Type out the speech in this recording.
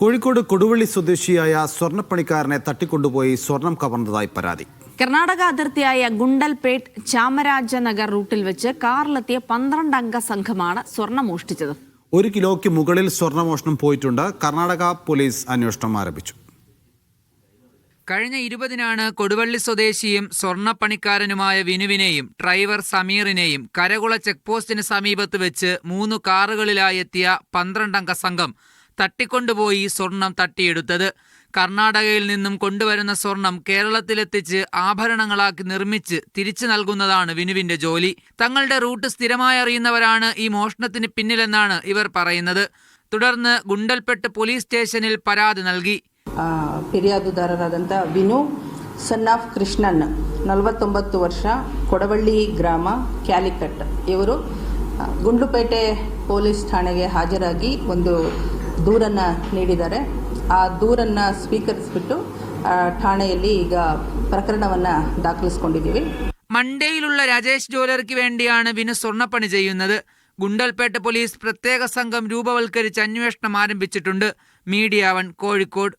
കോഴിക്കോട് കൊടുവള്ളി സ്വദേശിയായ സ്വർണപ്പണിക്കാരനെ തട്ടിക്കൊണ്ടുപോയി സ്വർണം കവർന്നതായി പരാതി. കർണാടക അതിർത്തിയായ ഗുണ്ടൽപേട്ട് ചാമരാജനഗർ റൂട്ടിൽ വെച്ച് കാറിലെത്തിയ പന്ത്രണ്ട് അംഗ സംഘമാണ് സ്വർണം മോഷ്ടിച്ചത് ഒരു കിലോയ്ക്ക് മുകളിൽ സ്വർണമോഷണം പോയിട്ടുണ്ട്. കർണാടക പോലീസ് അന്വേഷണം ആരംഭിച്ചു. കഴിഞ്ഞ ഇരുപതിനാണ് കൊടുവള്ളി സ്വദേശിയും സ്വർണപ്പണിക്കാരനുമായ വിനുവിനെയും ഡ്രൈവർ സമീറിനെയും കരകുള ചെക്ക് പോസ്റ്റിന് സമീപത്ത് വെച്ച് മൂന്ന് കാറുകളിലായെത്തിയ പന്ത്രണ്ടംഗ സംഘം തട്ടിക്കൊണ്ടുപോയി സ്വർണം തട്ടിയെടുത്തത് കർണാടകയിൽ നിന്നും കൊണ്ടുവരുന്ന സ്വർണം കേരളത്തിലെത്തിച്ച് ആഭരണങ്ങളാക്കി നിർമ്മിച്ച് തിരിച്ചു നൽകുന്നതാണ് വിനുവിന്റെ ജോലി തങ്ങളുടെ റൂട്ട് സ്ഥിരമായി അറിയുന്നവരാണ് ഈ മോഷണത്തിന് പിന്നിലെന്നാണ് ഇവർ പറയുന്നത് തുടർന്ന് ഗുണ്ടൽപെട്ട് പോലീസ് സ്റ്റേഷനിൽ പരാതി നൽകി ಆ, ಫಿರ್ಯಾದುದಾರರಾದಂಥ ವಿನು ಸನ್ ಆಫ್ ಕೃಷ್ಣನ್ ನಲವತ್ತೊಂಬತ್ತು ವರ್ಷ ಕೊಡವಳ್ಳಿ ಗ್ರಾಮ ಕ್ಯಾಲಿಕಟ್ ಇವರು ಆ, ಗುಂಡ್ಲುಪೇಟೆ ಪೊಲೀಸ್ ಠಾಣೆಗೆ ಹಾಜರಾಗಿ ಒಂದು ದೂರನ್ನು ನೀಡಿದ್ದಾರೆ ಆ ದೂರನ್ನು ಸ್ವೀಕರಿಸಿಬಿಟ್ಟು ಆ, ಠಾಣೆಯಲ್ಲಿ ಈಗ ಪ್ರಕರಣವನ್ನು ದಾಖಲಿಸ್ಕೊಂಡಿದ್ದೀವಿ മണ്ടയിലുള്ള രാജേഷ് ജ്വല്ലറിക്ക് വേണ്ടിയാണ് വിനു സ്വർണ്ണപ്പണി ചെയ്യുന്നത് ഗുണ്ടൽപേട്ട പോലീസ് പ്രത്യേക സംഘം രൂപവൽക്കരിച്ച് അന്വേഷണം ആരംഭിച്ചിട്ടുണ്ട് മീഡിയ വൺ കോഴിക്കോട്